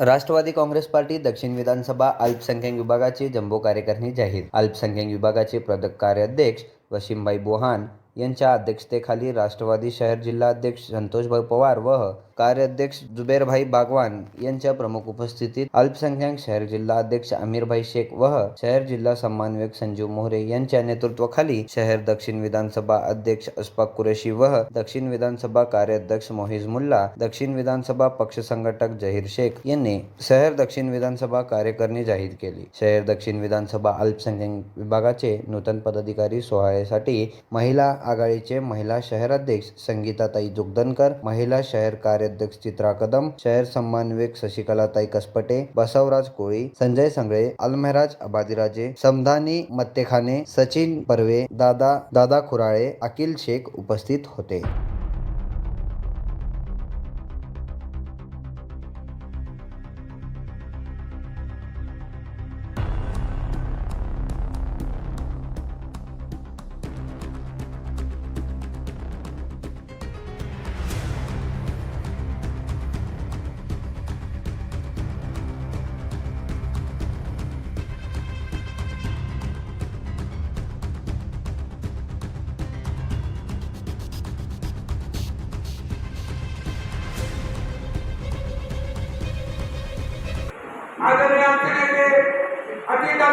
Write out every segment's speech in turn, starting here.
राष्ट्रवादी Congress party दक्षिण विधानसभा अल्पसंख्याक विभागाचे जम्बो कार्यकारिणी जाहीर. अल्पसंख्याक विभागाचे प्रदक कार्याध्यक्ष वशिमभाई बोहान यांच्या अध्यक्षतेखाली राष्ट्रवादी शहर जिल्हा अध्यक्ष संतोषभाई पवार व कार्याध्यक्ष जुबेरभाई बागवान यांच्या प्रमुख उपस्थितीत अल्पसंख्याक शहर जिल्हा अध्यक्ष अमीरभाई शेख व शहर जिल्हा समन्वयक संजीव मोहरे यांच्या नेतृत्वाखाली शहर दक्षिण विधानसभा अध्यक्ष अशफाक कुरेशी व दक्षिण विधानसभा कार्याध्यक्ष मोहिज मुल्ला दक्षिण विधानसभा पक्ष संघटक जहीर शेख यांनी शहर दक्षिण विधानसभा कार्यकारिणी जाहीर केली. शहर दक्षिण विधानसभा अल्पसंख्याक विभागाचे नूतन पदाधिकारी सोहळ्यासाठी महिला आघाडीचे महिला शहराध्यक्ष संगीताताई जोगदनकर महिला शहर कार्याध्यक्ष चित्रा कदम शहर समन्वयक शशिकलाताई कसपटे बसवराज कोळी संजय संगळे अलमेराज अबादीराजे समधानी मत्तेखाने सचिन परवे दादा दादा खुराळे अकिल शेख उपस्थित होते.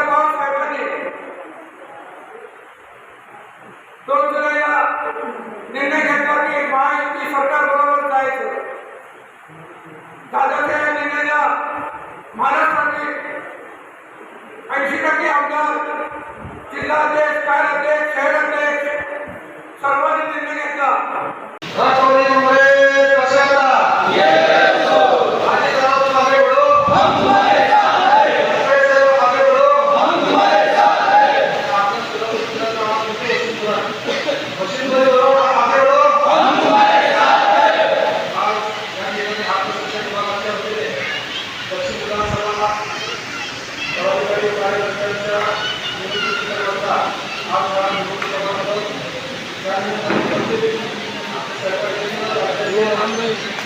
पवार साहेबांनी निर्णय घेतला की महायुती सरकार बरोबर जायचं दादाच्या या निर्णयाला महाराष्ट्रातील ऐंशी निर्णय घेतला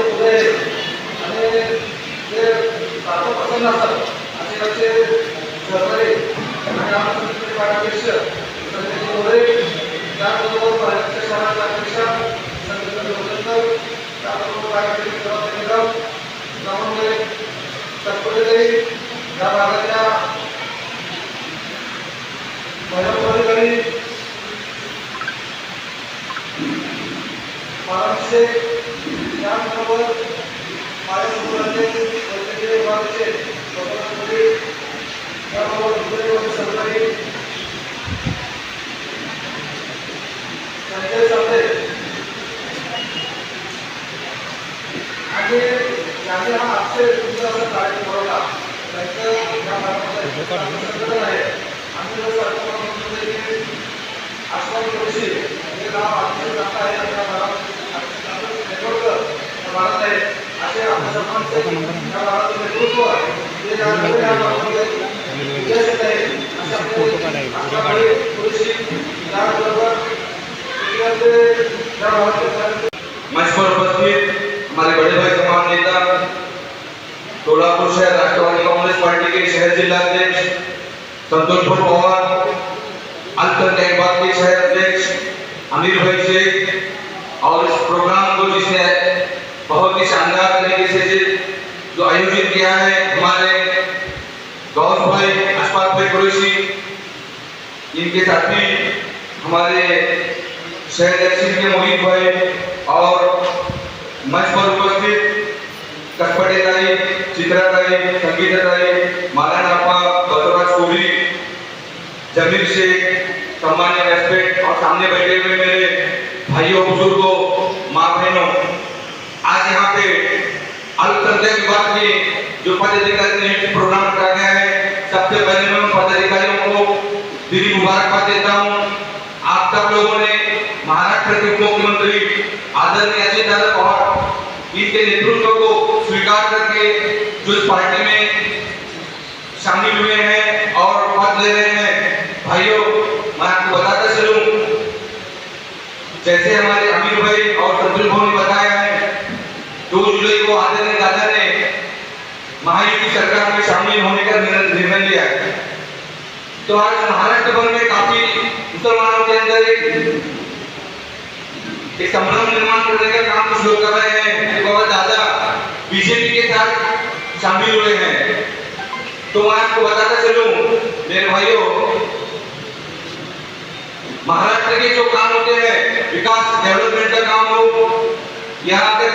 पुढे आणि जे सारखं त्याचबरोबर माझ्या मुलांचे वैद्यकीय विभागाचे आणि हा अक्षय तुमच्यावर कार्य ठरवला त्याचं या भारताचं आहे. नाव अक्षय जाता आहे आपल्या भारत नेटवर्क भारत आहे. असे आमच्या या भागाचं नेतृत्व सोलापुर शहर राष्ट्रवादी कांग्रेस पार्टी के शहर जिला अध्यक्ष संतोष पवार अल्पसंख्यक विभाग के शहर अध्यक्ष अमीर भाई शेख, और इस प्रोग्राम को जिसने बहुत ही शानदार तरीके से जो आयोजित किया है, हमारे गौस भाई अशफाक भाई कुरैशी इनके साथ साथी हमारे शहर दक्षिण के मोहित भाई और मंच पर उपस्थित कटपटे ताई चित्रा ताई संगीता ताई मालाना बसवराज कोहली जमीर शेख, सम्मान्य रेस्पेक्ट और सामने बैठे हुए मेरे भाइयों, बुज़ुर्गों माँ बहनों आज यहाँ पे अल्पसंख्यक विभाग के जो पदाधिकारी ने प्रोग्राम रखा गया है, सबसे पहले मैं पदाधिकारियों को दिली मुबारकबाद देता हूँ। आप सब लोगों ने महाराष्ट्र के मुख्यमंत्री आदरणीय अजित दादा पवार इनके नेतृत्व को स्वीकार करके जो पार्टी में शामिल हुए हैं और पद ले रहे हैं, भाइयों, मैं आपको बताता चलूँ। जैसे हमारे अमीर भाई और सज्जन भाई ने बताया है, दो जुलाई को आदरणीय दादा ने महायुति सरकार में शामिल होने का निर्णय लिया है। तो आज महाराष्ट्र भर में काफ़ी मुसलमानों के अंदर एक एक निर्माण करने का काम कुछ लोग कर रहे हैं। बाबा दादा बीजेपी के साथ शामिल हुए हैं। तो मैं आपको बताता चलूँ, मेरे भाइयों, महाराष्ट्र के जो काम होते हैं, विकास डेवलपमेंट का काम हो, यहाँ अगर